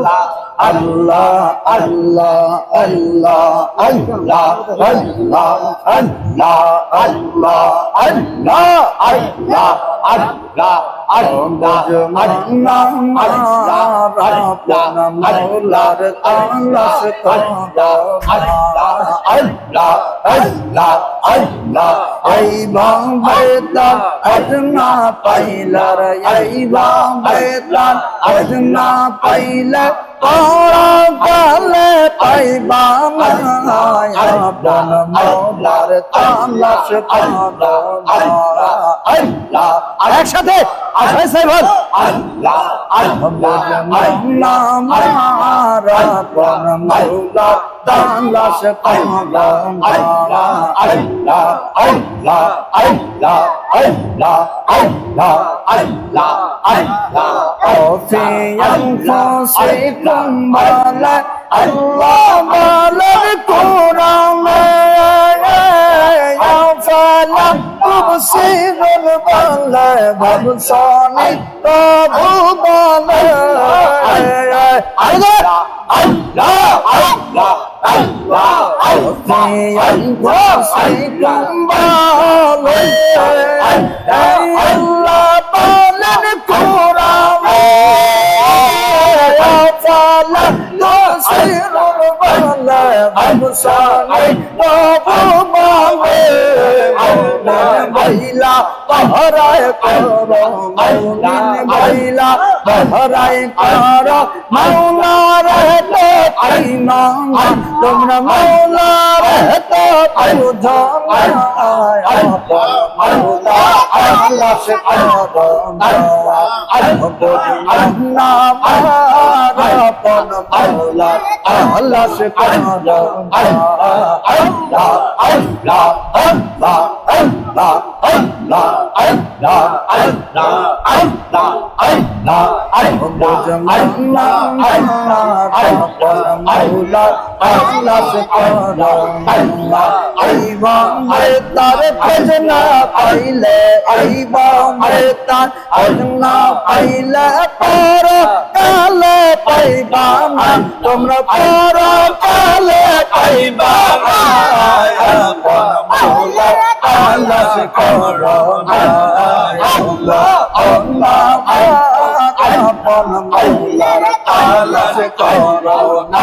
lá. আল্লাহ আল্লাহ আল্লাহ আল্লাহ আল্লাহ আল্লাহ আল্লাহ আল্লাহ আল্লাহ আল্লাহ আল্লাহ মৌলার তালাশ আল্লাহ আল্লাহ আল্লাহ এই বেতা আজনা পাইলার এই বেতা আজনা পাইলে পরাকালে পাইবা আপন মৌলার তালাশ আল্লাহ আর একসাথে আশায় সাহেব আল্লাহ আল্লাহ আল্লাহ বাংলা সে বাংলা আল্লাহ আল্লাহ আল্লাহ আল্লাহ আল্লাহ আল্লাহ আল্লাহ আল্লাহ অফিয়ান ফাসে কুম্বালা আল্লাহ মালার কোরআন বলে ভবসনে প্রভু বলে আল্লাহ বলেন কোরা I'm sorry, no, I'm sorry. মহিলা পাহরায় কর মৌলিন মহিলা পাহরায় কর মৌলা রহতো পাইমানা তোমরা মৌলা রহতো মৌলা আলাস কর মৌলা আল্লাহ আল্লাহ আল্লাহ আল্লাহ আল্লাহ জামান্না আপন মৌলা আল্লাহ সে করো আল্লাহ আইবা মে তার খজনা পাইলে আইবা মে পাইবা না। তোমরা পরকালে পাইবা না। মাওলা আল্লাহ করো আল্লাহ আল্লাহ আল্লাহ মাওলা আল্লাহ করো না।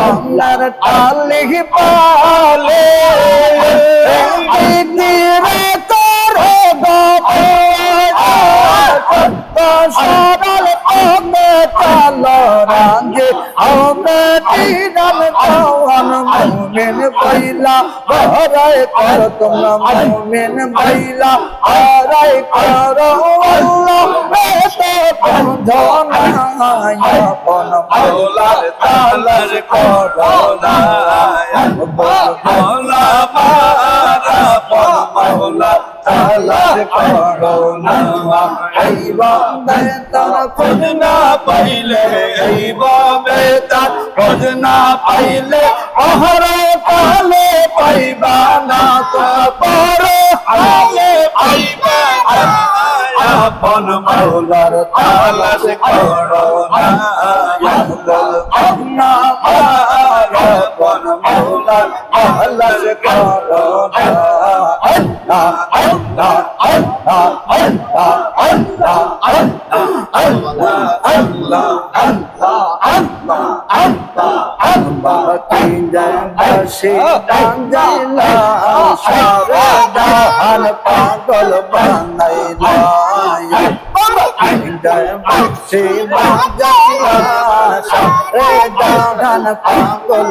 আপনার টালি পালে তোর সরল অমে তাল রাঙ্গে অমে দিদান পাওয়ান মুমিন বাইলা বহরায় কর তোমরা মুমিন বাইলা আরায় কর মায়াপন ভোলার তালার করোলা মায়াপন ভোলার তালার করোনা এইভাবে তার খোঁজ না পাইলে এইভাবে তার খোঁজ না পাইলে অহরে পালে পাইবা না তো আপন মৌলার তালাশ করো না আহনা আপন মৌলার তালাশ করো না আল্লাহ আল্লাহ আল্লাহ আল্লাহ আল্লাহ আল্লাহ আল্লাহ আল্লাহ আল্লাহ আল্লাহ আল্লাহ বসে ডাঞ্জাইলা সারদান পাগল বানাইলা বসে ডাঞ্জাইলা রে দান পাগল বানাইলা পাগল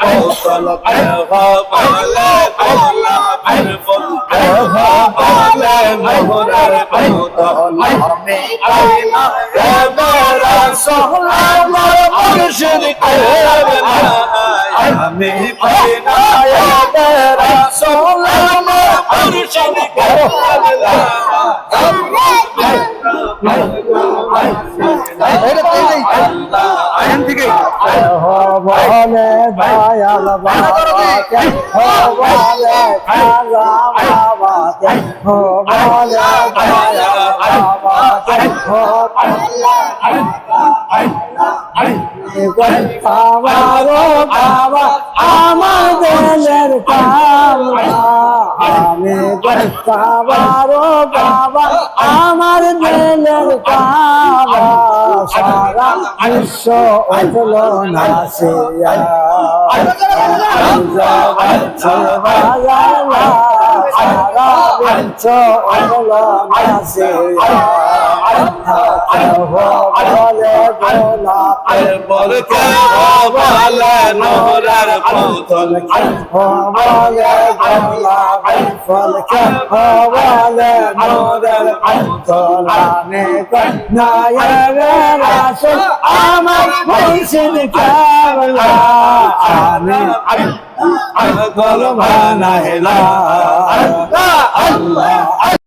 কৌশল কৌশল আমি আইনা মেরা সোহলা হো আমারও বাবা আমার দিলের কামনা সারা বিশ্ব উঠল না সিয়া সারা বিশ্ব উঠল না সিয়া বলে গোলা বলকে বলে নহরার কৌশল হওয়ালে গোলা ফলকে হওয়ালে মোদের অন্তরানে নায়ের রাসুল আমার মুর্শিদ কাবলা আমি আমি গল বানাইলা আল্লাহ আল্লাহ